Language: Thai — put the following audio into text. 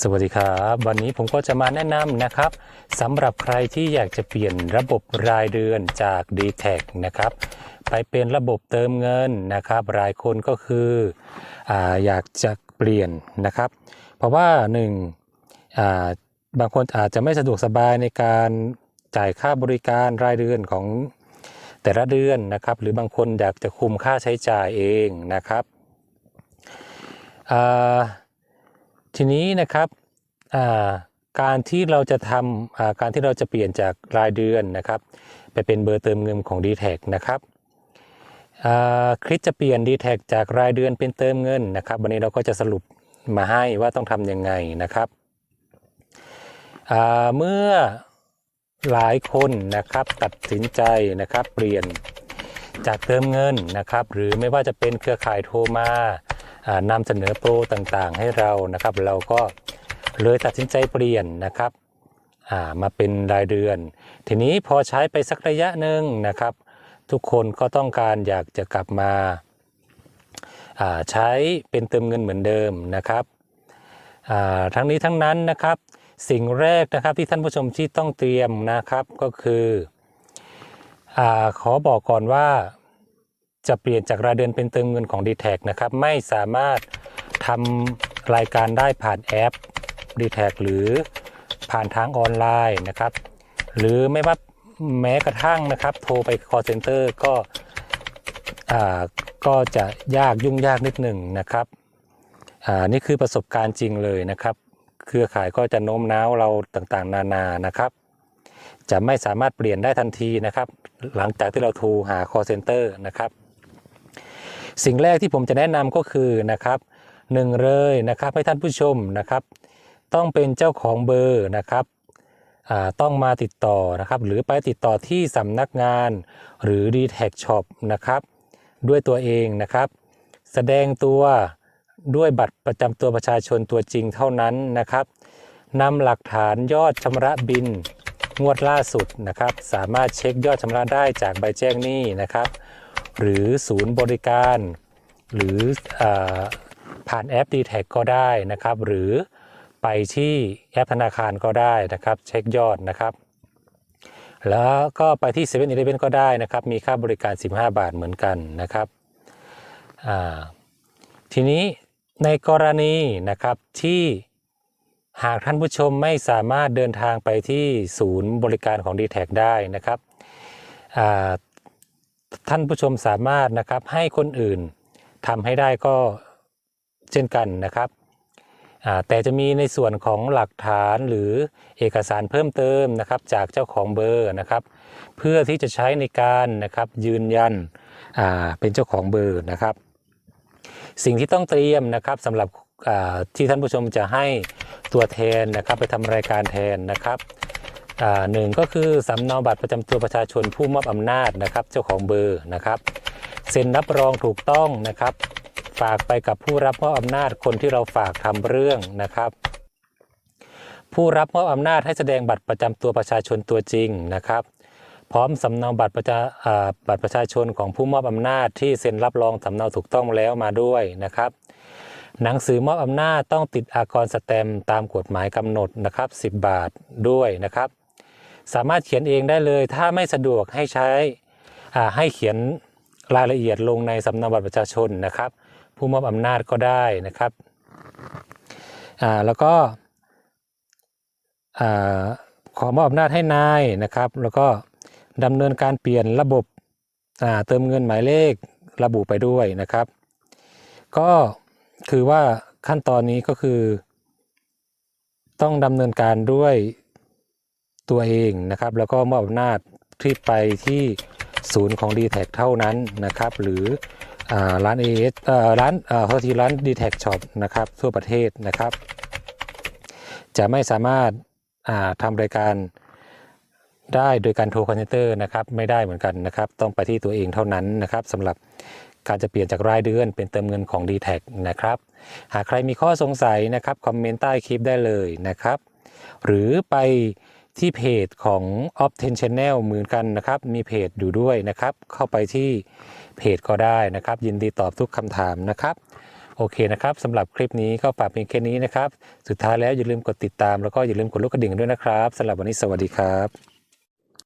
สวัสดีครับ วันนี้ผมก็จะมาแนะนำนะครับสำหรับใครที่อยากจะเปลี่ยนระบบรายเดือนจาก d t แทนะครับ ไปเป็นระบบเติมเงินนะครับ รายคนก็คือออยากจะเปลี่ยนนะครับ เพราะว่าหนึ่งบางคนอาจจะไม่สะดวกสบายในการจ่ายค่าบริการรายเดือนของ แต่ละเดือนนะครับ หรือบางคนอยากจะคุมค่าใช้จ่ายเองนะครับทีนี้นะครับการที่เราจะทำการที่เราจะเปลี่ยนจากรายเดือนนะครับ ไปเป็นเบอร์เติมเงินของ d t แทนะครับคลิปจะเปลี่ยน d t แทจากรายเดือนเป็นเติมเงินนะครับ วันนี้เราก็จะสรุปมาให้ว่าต้องทำยังไงนะครับเมื่อ หลายคนนะครับตัดสินใจนะครับ เปลี่ยนจากเติมเงินนะครับ หรือไม่ว่าจะเป็นเครือข่ายโทรมานำเสนอโปรต่างๆ ให้เรานะครับ เราก็เลยตัดสินใจเปลี่ยนนะครับามาเป็นรายเดือน ทีนี้พอใช้ไปสักระยะหนึ่งนะครับ ทุกคนก็ต้องการอยากจะกลับมาาใช้เป็นเติมเงินเหมือนเดิมนะครับทั้งนี้ทั้งนั้นนะครับ สิ่งแรกนะครับที่ท่านผู้ชมที่ต้องเตรียมนะครับก็คืออขอบอกก่อนว่าจะเปลี่ยนจากรายเดือนเป็นเติมเงินของ d t แทนะครับ ไม่สามารถทำรายการได้ผ่านแอป d t แทหรือผ่านทางออนไลน์นะครับ หรือไม่ว่าแม้กระทั่งนะครับ โทรไป call center ก็ก็จะยากยุ่งยากนิดหนึ่งนะครับนี่คือประสบการณ์จริงเลยนะครับ เครือข่ายก็จะโน้มน้าวเราต่างๆ นานานะครับ จะไม่สามารถเปลี่ยนได้ทันทีนะครับ หลังจากที่เราโทรหา call center นะครับ สิ่งแรกที่ผมจะแนะนำก็คือนะครับหนึ่งเลยนะครับให้ท่านผู้ชมนะครับ ต้องเป็นเจ้าของเบอร์นะครับต้องมาติดต่อนะครับ หรือไปติดต่อที่สำนักงานหรือ d t แท Shop นะครับ ด้วยตัวเองนะครับ แสดงตัว ด้วยบัตรประจำตัวประชาชนตัวจริงเท่านั้นนะครับนำหลักฐานยอดชำระบินงวดล่าสุดนะครับ สามารถเช็คยอดชำระได้จากใบแจ้งหนี้นะครับ หรือศูนย์บริการ หรืออผ่านแอป d t แท็ก็ได้นะครับ หรือไปที่แอปธนาคารก็ได้นะครับ เช็คยอดนะครับ แล้วก็ไปที่7 e เ e ่ e อีก็ได้นะครับ มีค่าบริการ 15 บาทเหมือนกันนะครับทีนี้ ในกรณีนะครับที่หากท่านผู้ชมไม่สามารถเดินทางไปที่ศูนย์บริการของ d t แทได้นะครับท่านผู้ชมสามารถนะครับให้คนอื่นทำให้ได้ก็เช่นกันนะครับแต่จะมีในส่วนของหลักฐานหรือเอกสารเพิ่มเติมนะครับจากเจ้าของเบอร์นะครับ เพื่อที่จะใช้ในการนะครับยืนยันเป็นเจ้าของเบอร์นะครับ สิ่งที่ต้องเตรียมนะครับสำหรับที่ท่านผู้ชมจะให้ตัวแทนนะครับไปทำรายการแทนนะครับหนึ่งก็คือสำเนาบัตรประจำตัวประชาชนผู้มอบอำนาจนะครับ เจ้าของเบอร์นะครับเซ็นรับรองถูกต้องนะครับ ฝากไปกับผู้รับมอบอำนาจคนที่เราฝากทำเรื่องนะครับ ผู้รับมอบอำนาจให้แสดงบัตรประจำตัวประชาชนตัวจริงนะครับ พร้อมสำเนาบัตรประชาาบัตรประชาชนของผู้มอบอำนาจที่เซ็นรับรองสำเนาถูกต้องแล้วมาด้วยนะครับ หนังสือมอบอำนาจต้องติดอากรสแตมตามกฎหมายกำหนดนะครับ 10 บาทด้วยนะครับ สามารถเขียนเองได้เลย ถ้าไม่สะดวกให้ใช้ให้เขียนรายละเอียดลงในสำเนาบัตรประชาชนนะครับ ผู้มอบอำนาจก็ได้นะครับแล้วก็ขอมอบอำนาจให้นายนะครับ แล้วก็ ดำเนินการเปลี่ยนระบบเติมเงินหมายเลขระบุไปด้วยนะครับ ก็คือว่าขั้นตอนนี้ก็คือ ต้องดำเนินการด้วยตัวเองนะครับ แล้วก็มอบอำนาจที่ไปที่ศูนย์ของ d t แทเท่านั้นนะครับ หรืออร้าน AS เอ่อร้านเอ่อโทษทีร้าน d t แท Shop นะครับทั่วประเทศนะครับ จะไม่สามารถาทำรายการ ได้โดยการโทรคอนเทนเตอร์นะครับไม่ได้เหมือนกันนะครับต้องไปที่ตัวเองเท่านั้นนะครับสำหรับการจะเปลี่ยนจากรายเดือนเป็นเติมเงินของ d t แทนะครับหากใครมีข้อสงสัยนะครับคอมเมนต์ใต้คลิปได้เลยนะครับหรือไปที่เพจของ o p t e n Channel เหมือนกันนะครับ มีเพจอยู่ด้วยนะครับ เข้าไปที่เพจก็ได้นะครับ ยินดีตอบทุกคำถามนะครับ โอเคนะครับสำหรับคลิปนี้ก็ฝากเพียงแค่นี้นะครับ สุดท้ายแล้วอย่าลืมกดติดตามแล้วก็อย่าลืมกดลูกกระดิ่งด้วยนะครับสำหรับวันนี้สวัสดีครับ